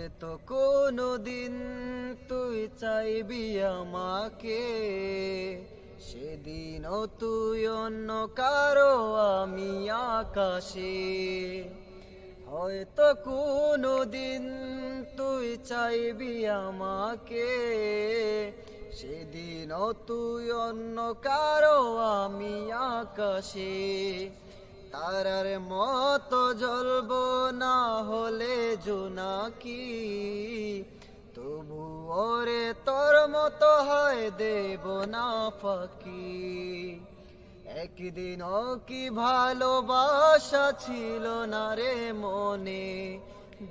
হয়তো কোনো দিন তুই চাইবি আমাকে। সেদিনও তুই অন্য কারও, আমি আকাশে। হয়তো কোনো দিন তুই চাইবি আমাকে। সেদিনও তুই অন্য কারও, আমি আকাশে। তারার মতো জ্বলব না হলে জোনাকি তবু ওরে তোর মতো হয় দেব না ফাঁকি। একদিনও কি ভালোবাসা ছিল না রে মনে?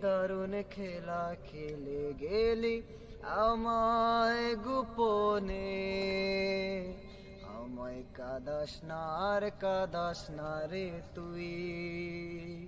দারুণ খেলা খেলে গেলি আমায় গোপনে। আমায় কাদাস না আর কাদাস না রে তুই।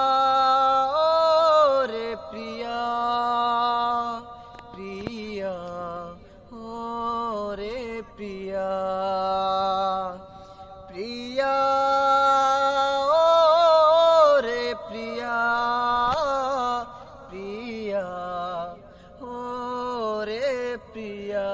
প্রিয়া ও রে প্রিয়া